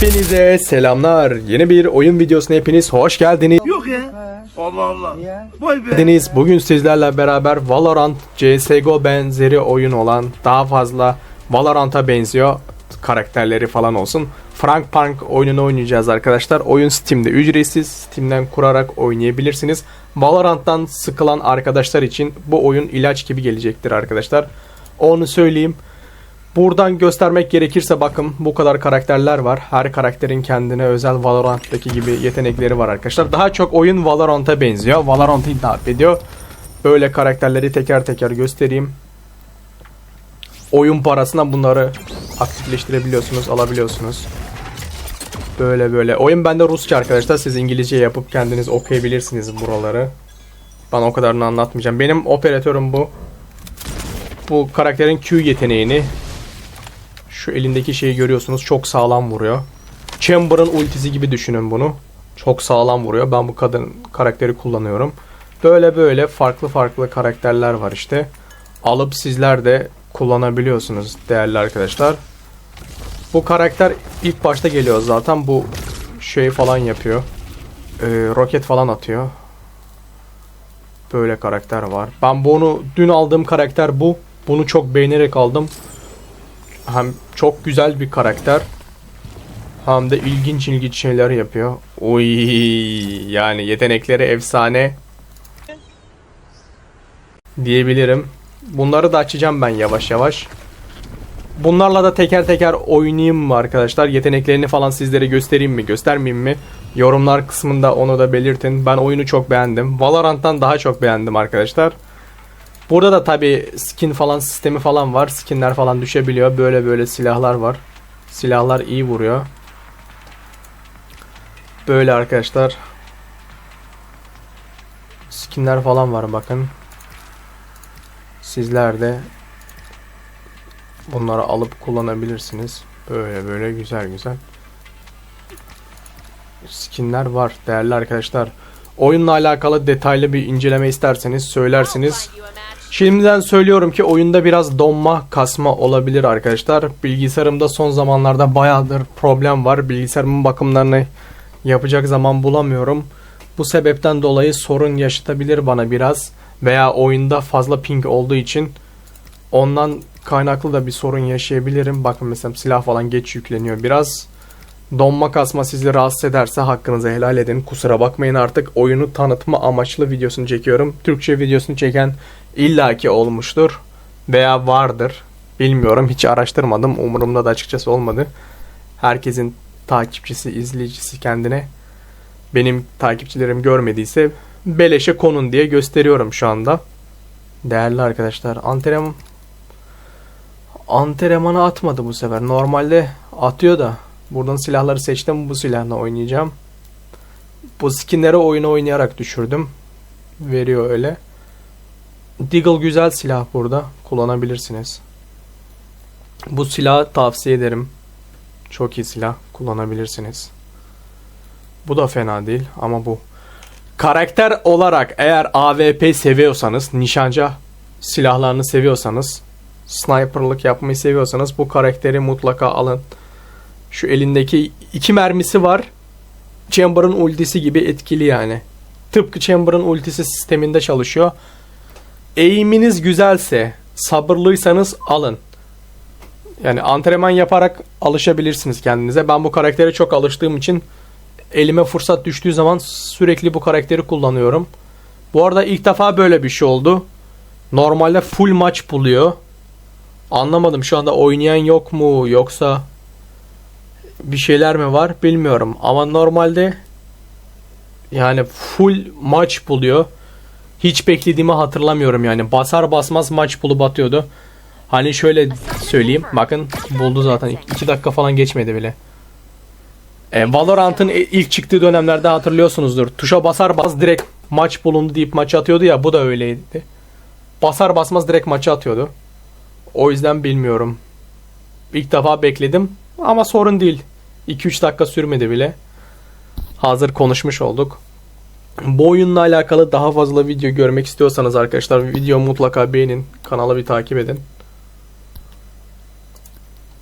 Hepinize selamlar. Yeni bir oyun videosuna hepiniz hoş geldiniz. Yok ya. Allah Allah. Vay be. Deniz bugün sizlerle beraber Valorant CSGO benzeri oyun olan daha fazla Valorant'a benziyor karakterleri falan olsun. Frank Punk oyununu oynayacağız arkadaşlar. Oyun Steam'de ücretsiz. Steam'den kurarak oynayabilirsiniz. Valorant'tan sıkılan arkadaşlar için bu oyun ilaç gibi gelecektir arkadaşlar. Onu söyleyeyim. Buradan göstermek gerekirse bakın bu kadar karakterler var. Her karakterin kendine özel Valorant'taki gibi yetenekleri var arkadaşlar. Daha çok oyun Valorant'a benziyor. Valorant'ı hitap ediyor. Böyle karakterleri teker teker göstereyim. Oyun parasına bunları aktifleştirebiliyorsunuz, alabiliyorsunuz. Böyle böyle. Oyun bende Rusça arkadaşlar. Siz İngilizce yapıp kendiniz okuyabilirsiniz buraları. Ben o kadarını anlatmayacağım. Benim operatörüm bu. Bu karakterin Q yeteneğini şu elindeki şeyi görüyorsunuz çok sağlam vuruyor. Chamber'ın ultisi gibi düşünün bunu. Çok sağlam vuruyor. Ben bu kadın karakteri kullanıyorum. Böyle böyle farklı farklı karakterler var işte. Alıp sizler de kullanabiliyorsunuz değerli arkadaşlar. Bu karakter ilk başta geliyor zaten. Bu şey falan yapıyor. Ee, roket falan atıyor. Böyle karakter var. Ben bunu dün aldığım karakter bu. Bunu çok beğenerek aldım hem çok güzel bir karakter hem de ilginç ilginç şeyler yapıyor. Oy yani yetenekleri efsane diyebilirim. Bunları da açacağım ben yavaş yavaş. Bunlarla da teker teker oynayayım mı arkadaşlar? Yeteneklerini falan sizlere göstereyim mi, göstermeyeyim mi? Yorumlar kısmında onu da belirtin. Ben oyunu çok beğendim. Valorant'tan daha çok beğendim arkadaşlar. Burada da tabi skin falan sistemi falan var. Skinler falan düşebiliyor. Böyle böyle silahlar var. Silahlar iyi vuruyor. Böyle arkadaşlar. Skinler falan var bakın. Sizler de bunları alıp kullanabilirsiniz. Böyle böyle güzel güzel. Skinler var değerli arkadaşlar. Oyunla alakalı detaylı bir inceleme isterseniz söylersiniz. Şimdiden söylüyorum ki oyunda biraz donma, kasma olabilir arkadaşlar. Bilgisayarımda son zamanlarda bayağıdır problem var. Bilgisayarımın bakımlarını yapacak zaman bulamıyorum. Bu sebepten dolayı sorun yaşatabilir bana biraz. Veya oyunda fazla ping olduğu için ondan kaynaklı da bir sorun yaşayabilirim. Bakın mesela silah falan geç yükleniyor biraz. Donma kasma sizi rahatsız ederse hakkınızı helal edin. Kusura bakmayın artık oyunu tanıtma amaçlı videosunu çekiyorum. Türkçe videosunu çeken illaki olmuştur veya vardır. Bilmiyorum hiç araştırmadım. Umurumda da açıkçası olmadı. Herkesin takipçisi, izleyicisi kendine. Benim takipçilerim görmediyse beleşe konun diye gösteriyorum şu anda. Değerli arkadaşlar antrenman antrenmanı atmadı bu sefer. Normalde atıyor da Buradan silahları seçtim. Bu silahla oynayacağım. Bu skinleri oyunu oynayarak düşürdüm. Veriyor öyle. Deagle güzel silah burada. Kullanabilirsiniz. Bu silahı tavsiye ederim. Çok iyi silah. Kullanabilirsiniz. Bu da fena değil ama bu. Karakter olarak eğer AWP seviyorsanız, nişancı silahlarını seviyorsanız, sniperlık yapmayı seviyorsanız bu karakteri mutlaka alın. Şu elindeki iki mermisi var. Chamber'ın ultisi gibi etkili yani. Tıpkı Chamber'ın ultisi sisteminde çalışıyor. Eğiminiz güzelse, sabırlıysanız alın. Yani antrenman yaparak alışabilirsiniz kendinize. Ben bu karaktere çok alıştığım için elime fırsat düştüğü zaman sürekli bu karakteri kullanıyorum. Bu arada ilk defa böyle bir şey oldu. Normalde full maç buluyor. Anlamadım şu anda oynayan yok mu yoksa bir şeyler mi var bilmiyorum. Ama normalde yani full maç buluyor. Hiç beklediğimi hatırlamıyorum yani. Basar basmaz maç bulup atıyordu. Hani şöyle söyleyeyim. Bakın buldu zaten. 2 dakika falan geçmedi bile. E, Valorant'ın ilk çıktığı dönemlerde hatırlıyorsunuzdur. Tuşa basar bas direkt maç bulundu deyip maçı atıyordu ya. Bu da öyleydi. Basar basmaz direkt maçı atıyordu. O yüzden bilmiyorum. İlk defa bekledim. Ama sorun değil. 2-3 dakika sürmedi bile. Hazır konuşmuş olduk. Bu oyunla alakalı daha fazla video görmek istiyorsanız arkadaşlar video mutlaka beğenin. Kanala bir takip edin.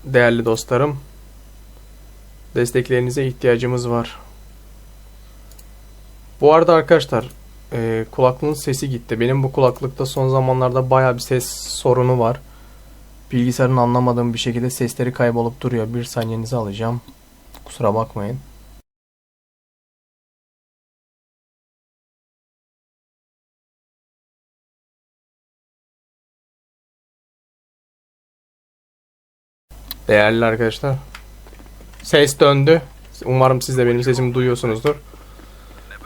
Değerli dostlarım. Desteklerinize ihtiyacımız var. Bu arada arkadaşlar e, kulaklığın sesi gitti. Benim bu kulaklıkta son zamanlarda baya bir ses sorunu var. Bilgisayarın anlamadığım bir şekilde sesleri kaybolup duruyor. Bir saniyenizi alacağım. Kusura bakmayın. Değerli arkadaşlar. Ses döndü. Umarım siz de benim sesimi duyuyorsunuzdur.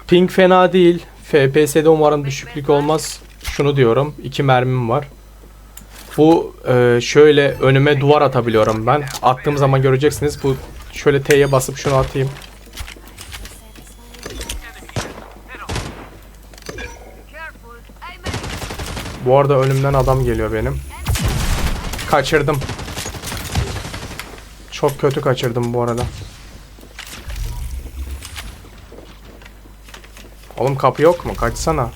Ping fena değil. FPS'de umarım düşüklük olmaz. Şunu diyorum. iki mermim var. Bu e, şöyle önüme duvar atabiliyorum ben. Attığım zaman göreceksiniz. Bu şöyle T'ye basıp şunu atayım. Bu arada önümden adam geliyor benim. Kaçırdım. Çok kötü kaçırdım bu arada. Oğlum kapı yok mu? Kaçsana.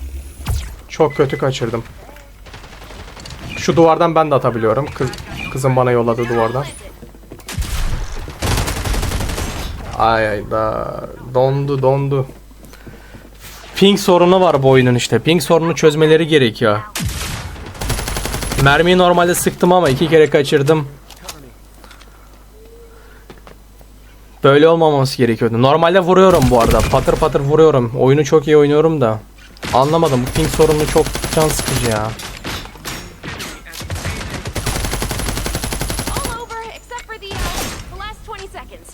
Çok kötü kaçırdım. Şu duvardan ben de atabiliyorum. Kız, kızım bana yolladı duvardan. Ay ay da dondu dondu. Ping sorunu var bu oyunun işte. Ping sorununu çözmeleri gerekiyor. Mermiyi normalde sıktım ama iki kere kaçırdım. Böyle olmaması gerekiyordu. Normalde vuruyorum bu arada. Patır patır vuruyorum. Oyunu çok iyi oynuyorum da. Anlamadım. Bu ping sorunu çok can sıkıcı ya. Uh, the last 20 seconds.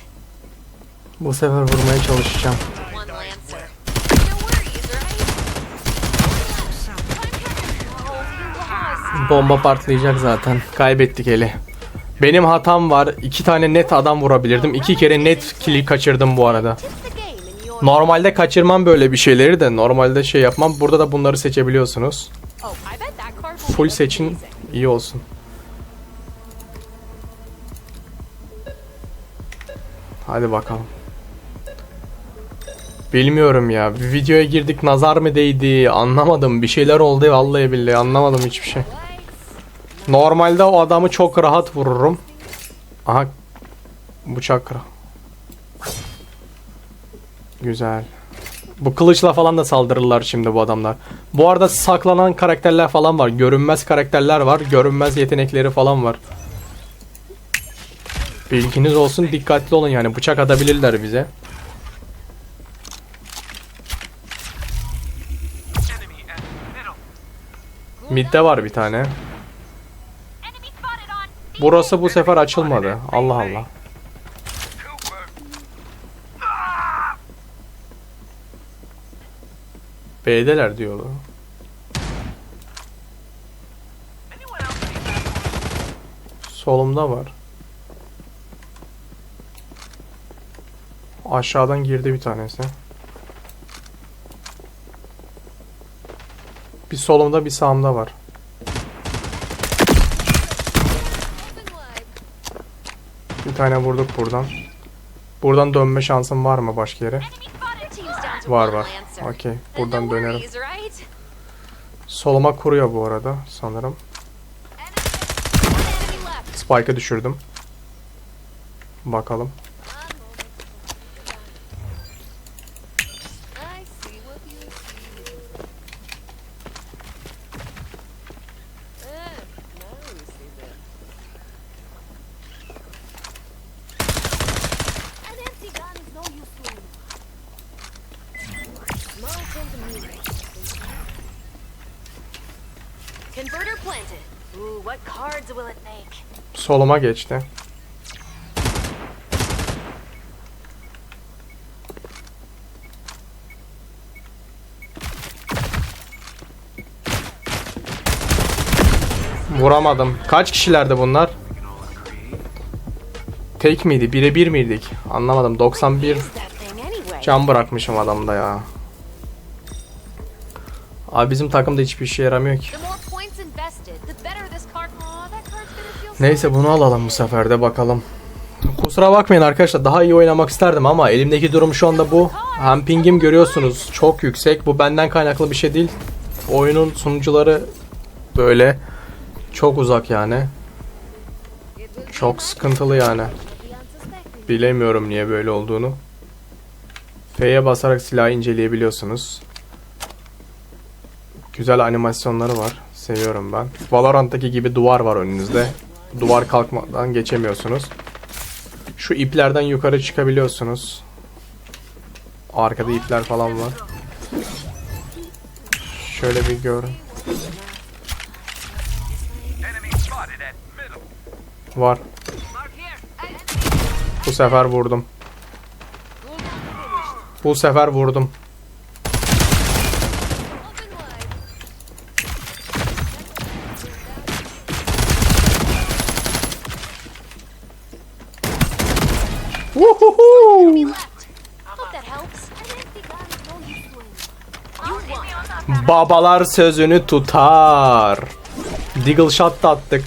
Bu sefer vurmaya çalışacağım. Bomba patlayacak zaten. Kaybettik eli. Benim hatam var. İki tane net adam vurabilirdim. İki kere net kill'i kaçırdım bu arada. Normalde kaçırmam böyle bir şeyleri de. Normalde şey yapmam. Burada da bunları seçebiliyorsunuz. Full seçin iyi olsun. Hadi bakalım. Bilmiyorum ya. Bir videoya girdik nazar mı değdi anlamadım. Bir şeyler oldu vallahi billahi anlamadım hiçbir şey. Normalde o adamı çok rahat vururum. Aha bıçak. Güzel. Bu kılıçla falan da saldırırlar şimdi bu adamlar. Bu arada saklanan karakterler falan var. Görünmez karakterler var. Görünmez yetenekleri falan var. Bilginiz olsun dikkatli olun yani bıçak atabilirler bize. Midde var bir tane. Burası bu sefer açılmadı. Allah Allah. B'deler diyorlar. Solumda var. Aşağıdan girdi bir tanesi. Bir solumda bir sağımda var. Tane vurduk buradan. Buradan dönme şansım var mı başka yere? Var var. Okey. Buradan dönerim. Soluma kuruyor bu arada sanırım. Spike'ı düşürdüm. Bakalım. Soluma geçti. Vuramadım. Kaç kişilerdi bunlar? Tek miydi? Birebir miydik? Anlamadım. 91 What is that thing anyway? can bırakmışım adamda ya. Abi bizim takımda hiçbir işe yaramıyor ki. Neyse bunu alalım bu sefer de bakalım. Kusura bakmayın arkadaşlar daha iyi oynamak isterdim ama elimdeki durum şu anda bu. Hem pingim görüyorsunuz çok yüksek. Bu benden kaynaklı bir şey değil. Oyunun sunucuları böyle çok uzak yani. Çok sıkıntılı yani. Bilemiyorum niye böyle olduğunu. F'ye basarak silahı inceleyebiliyorsunuz. Güzel animasyonları var. Seviyorum ben. Valorant'taki gibi duvar var önünüzde. Duvar kalkmadan geçemiyorsunuz. Şu iplerden yukarı çıkabiliyorsunuz. Arkada ipler falan var. Şöyle bir görün. Var. Bu sefer vurdum. Bu sefer vurdum. Babalar sözünü tutar. Deagle shot da attık.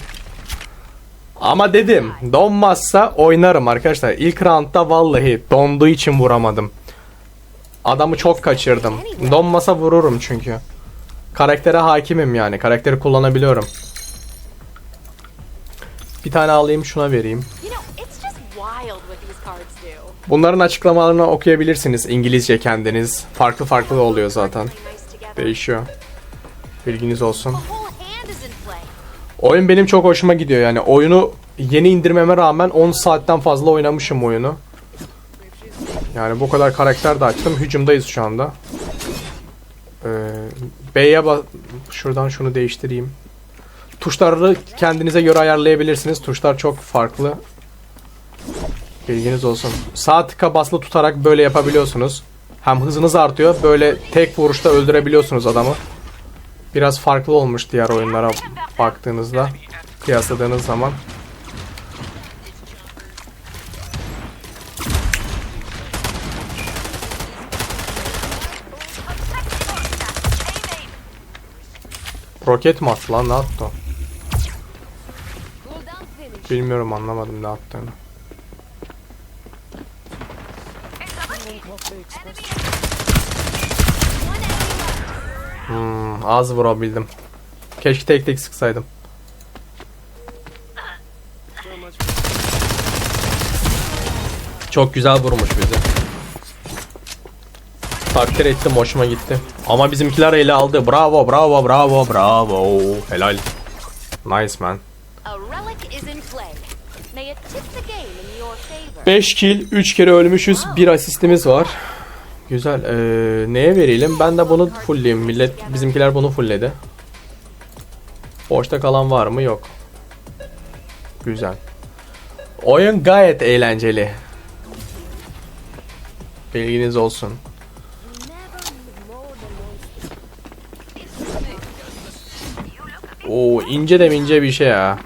Ama dedim donmazsa oynarım arkadaşlar. İlk roundda vallahi donduğu için vuramadım. Adamı çok kaçırdım. Donmasa vururum çünkü. Karaktere hakimim yani. Karakteri kullanabiliyorum. Bir tane alayım şuna vereyim. Bunların açıklamalarını okuyabilirsiniz İngilizce kendiniz. Farklı farklı oluyor zaten. Değişiyor. Bilginiz olsun. Oyun benim çok hoşuma gidiyor yani. Oyunu yeni indirmeme rağmen 10 saatten fazla oynamışım oyunu. Yani bu kadar karakter de açtım. Hücumdayız şu anda. Ee, B'ye şuradan şunu değiştireyim. Tuşları kendinize göre ayarlayabilirsiniz. Tuşlar çok farklı. Bilginiz olsun. Sağ tıka basılı tutarak böyle yapabiliyorsunuz. Hem hızınız artıyor. Böyle tek vuruşta öldürebiliyorsunuz adamı. Biraz farklı olmuş diğer oyunlara baktığınızda. Kıyasladığınız zaman. Roket mi attı lan ne attı. Bilmiyorum anlamadım ne attığını. Hmm, az vurabildim. Keşke tek tek sıksaydım. Çok güzel vurmuş bizi. Takdir ettim, hoşuma gitti. Ama bizimkiler ele aldı. Bravo, bravo, bravo, bravo. Helal. Nice man. A relic is in play. 5 kill, 3 kere ölmüşüz. 1 asistimiz var. Güzel. Ee, neye verelim? Ben de bunu fullleyeyim. Millet bizimkiler bunu fullledi. Boşta kalan var mı? Yok. Güzel. Oyun gayet eğlenceli. Bilginiz olsun. Oo ince de ince bir şey ya.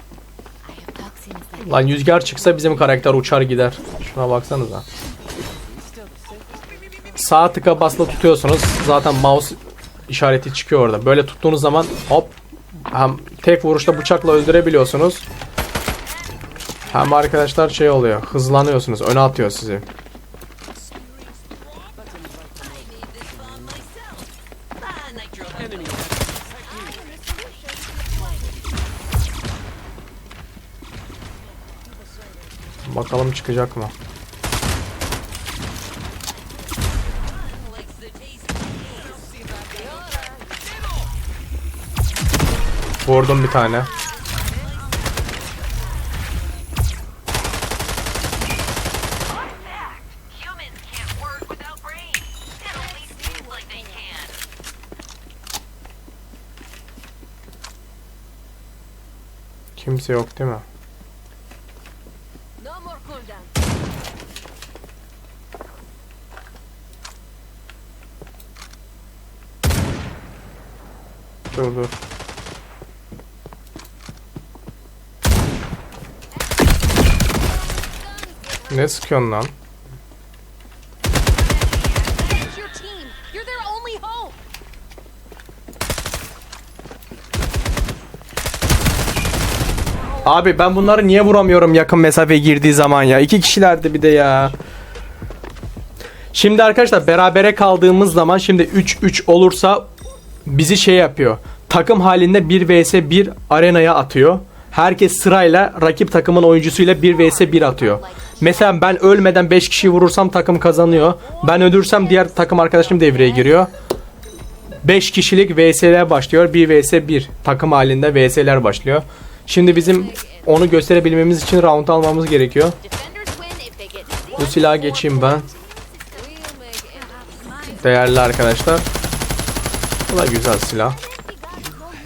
Lan rüzgar çıksa bizim karakter uçar gider. Şuna baksanıza. Sağ tıka basılı tutuyorsunuz. Zaten mouse işareti çıkıyor orada. Böyle tuttuğunuz zaman hop hem tek vuruşta bıçakla öldürebiliyorsunuz. Hem arkadaşlar şey oluyor. Hızlanıyorsunuz. Öne atıyor sizi. Çıkacak mı? Vurdum bir tane. Kimse yok değil mi? Dur. Ne sıkıyorsun lan? Abi ben bunları niye vuramıyorum yakın mesafe girdiği zaman ya? İki kişilerdi bir de ya. Şimdi arkadaşlar berabere kaldığımız zaman şimdi 3-3 olursa bizi şey yapıyor. Takım halinde 1 vs 1 arenaya atıyor. Herkes sırayla rakip takımın oyuncusuyla 1 vs 1 atıyor. Mesela ben ölmeden 5 kişi vurursam takım kazanıyor. Ben ölürsem diğer takım arkadaşım devreye giriyor. 5 kişilik VS'ler başlıyor. 1 vs 1 takım halinde VS'ler başlıyor. Şimdi bizim onu gösterebilmemiz için round almamız gerekiyor. Bu silaha geçeyim ben. Değerli arkadaşlar. Bu da güzel silah.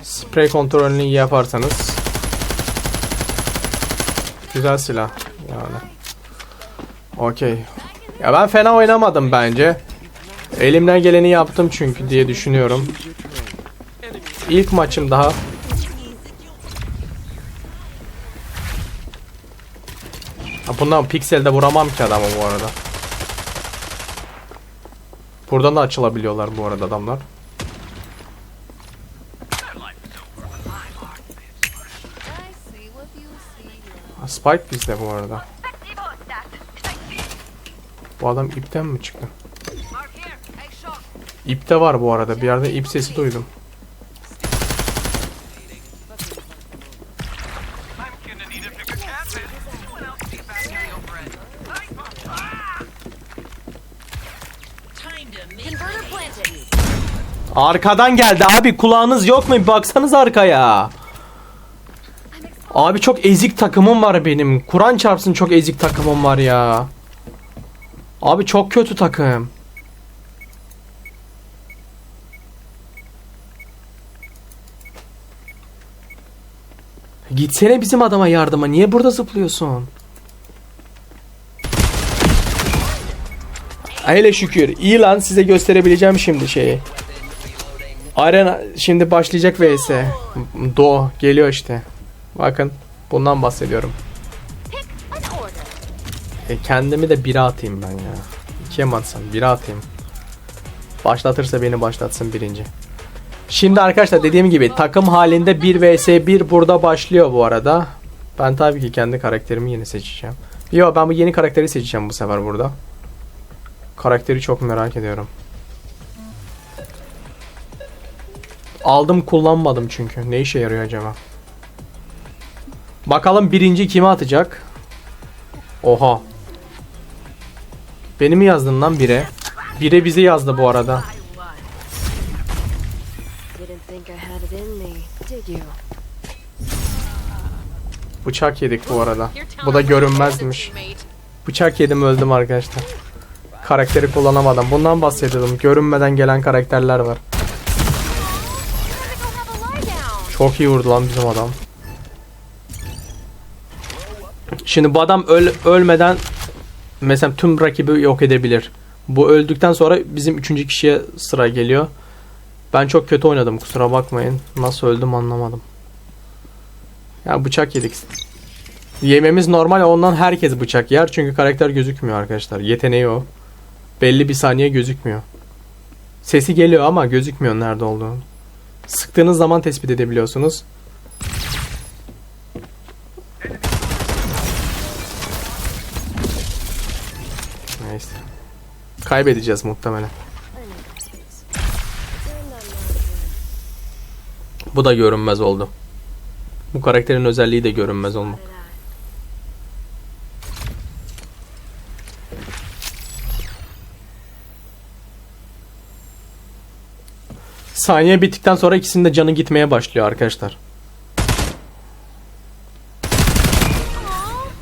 Sprey kontrolünü iyi yaparsanız. Güzel silah. Yani. Okey. Ya ben fena oynamadım bence. Elimden geleni yaptım çünkü diye düşünüyorum. İlk maçım daha. Ha, bundan pikselde vuramam ki adamı bu arada. Buradan da açılabiliyorlar bu arada adamlar. Spike bizde bu arada. Bu adam ipten mi çıktı? İpte var bu arada. Bir yerde ip sesi duydum. Arkadan geldi abi kulağınız yok mu? Bir Baksanız arkaya. Abi çok ezik takımım var benim. Kur'an çarpsın çok ezik takımım var ya. Abi çok kötü takım. Gitsene bizim adama yardıma. Niye burada zıplıyorsun? Hele şükür. İyi lan size gösterebileceğim şimdi şeyi. Arena şimdi başlayacak vs. Do geliyor işte. Bakın bundan bahsediyorum. E, kendimi de bire atayım ben ya. İkiye mi atsam? Bire atayım. Başlatırsa beni başlatsın birinci. Şimdi arkadaşlar dediğim gibi takım halinde 1 vs 1 burada başlıyor bu arada. Ben tabii ki kendi karakterimi yeni seçeceğim. Yo ben bu yeni karakteri seçeceğim bu sefer burada. Karakteri çok merak ediyorum. Aldım kullanmadım çünkü. Ne işe yarıyor acaba? Bakalım birinci kime atacak? Oha. Beni mi yazdın lan bire? Bire bizi yazdı bu arada. Bıçak yedik bu arada. Bu da görünmezmiş. Bıçak yedim öldüm arkadaşlar. Karakteri kullanamadım. Bundan bahsediyordum. Görünmeden gelen karakterler var. Çok iyi vurdu lan bizim adam. Şimdi bu adam öl ölmeden mesela tüm rakibi yok edebilir. Bu öldükten sonra bizim üçüncü kişiye sıra geliyor. Ben çok kötü oynadım kusura bakmayın. Nasıl öldüm anlamadım. Ya bıçak yedik. Yememiz normal ondan herkes bıçak yer çünkü karakter gözükmüyor arkadaşlar. Yeteneği o. Belli bir saniye gözükmüyor. Sesi geliyor ama gözükmüyor nerede olduğunu. Sıktığınız zaman tespit edebiliyorsunuz. Neyse. Kaybedeceğiz muhtemelen. Bu da görünmez oldu. Bu karakterin özelliği de görünmez olmak. Saniye bittikten sonra ikisinin de canı gitmeye başlıyor arkadaşlar.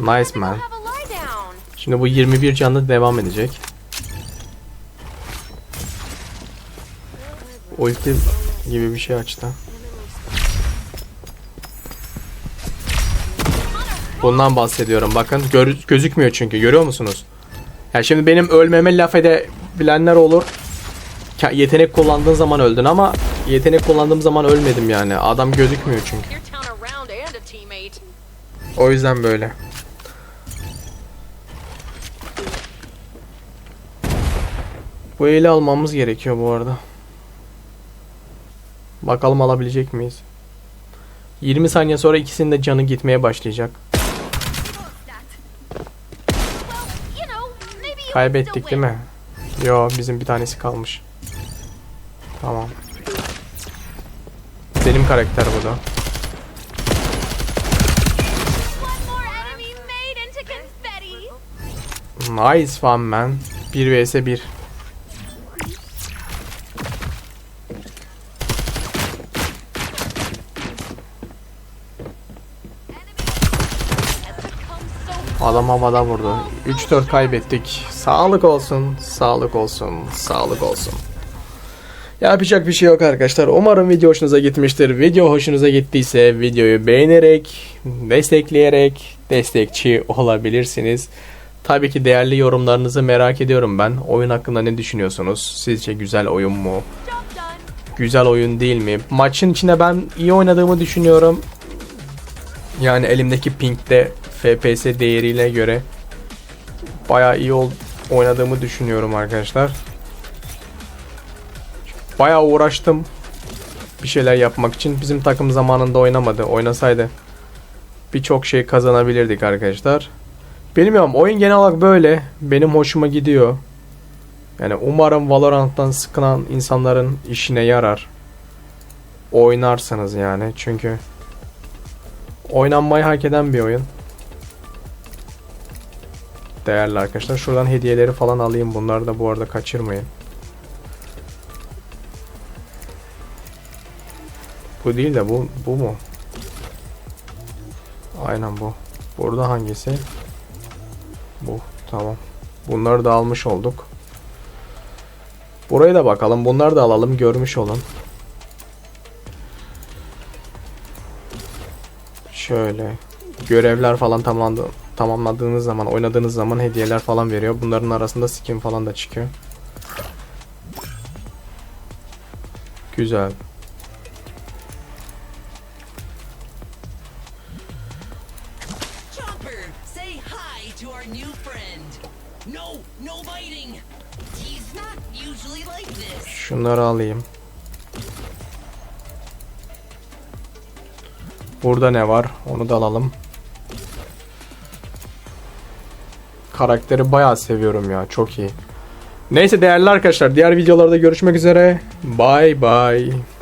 Nice man. Şimdi bu 21 canlı devam edecek. Ulti gibi bir şey açtı. Bundan bahsediyorum. Bakın gör- gözükmüyor çünkü. Görüyor musunuz? Ya şimdi benim ölmeme laf edebilenler olur. Yetenek kullandığın zaman öldün ama yetenek kullandığım zaman ölmedim yani. Adam gözükmüyor çünkü. O yüzden böyle. Bu eli almamız gerekiyor bu arada. Bakalım alabilecek miyiz? 20 saniye sonra ikisinin de canı gitmeye başlayacak. Kaybettik değil mi? Yo bizim bir tanesi kalmış. Tamam. Benim karakter bu da. Nice one man. 1 vs 1. Adam havada vurdu. 3-4 kaybettik. Sağlık olsun, sağlık olsun, sağlık olsun. Yapacak bir şey yok arkadaşlar. Umarım video hoşunuza gitmiştir. Video hoşunuza gittiyse videoyu beğenerek, destekleyerek destekçi olabilirsiniz. Tabii ki değerli yorumlarınızı merak ediyorum ben. Oyun hakkında ne düşünüyorsunuz? Sizce güzel oyun mu? Güzel oyun değil mi? Maçın içinde ben iyi oynadığımı düşünüyorum. Yani elimdeki pingde FPS değeriyle göre bayağı iyi oynadığımı düşünüyorum arkadaşlar. Bayağı uğraştım bir şeyler yapmak için. Bizim takım zamanında oynamadı. Oynasaydı birçok şey kazanabilirdik arkadaşlar. Bilmiyorum oyun genel olarak böyle. Benim hoşuma gidiyor. Yani umarım Valorant'tan sıkılan insanların işine yarar. Oynarsanız yani çünkü oynanmayı hak eden bir oyun. Değerli arkadaşlar. Şuradan hediyeleri falan alayım. Bunları da bu arada kaçırmayın. Bu değil de bu bu mu? Aynen bu. Burada hangisi? Bu. Tamam. Bunları da almış olduk. Buraya da bakalım. Bunları da alalım. Görmüş olun. Şöyle. Görevler falan tamamlandı, tamamladığınız zaman, oynadığınız zaman hediyeler falan veriyor. Bunların arasında skin falan da çıkıyor. Güzel. Şunları alayım. Burada ne var? Onu da alalım. Karakteri bayağı seviyorum ya. Çok iyi. Neyse değerli arkadaşlar. Diğer videolarda görüşmek üzere. Bye bye.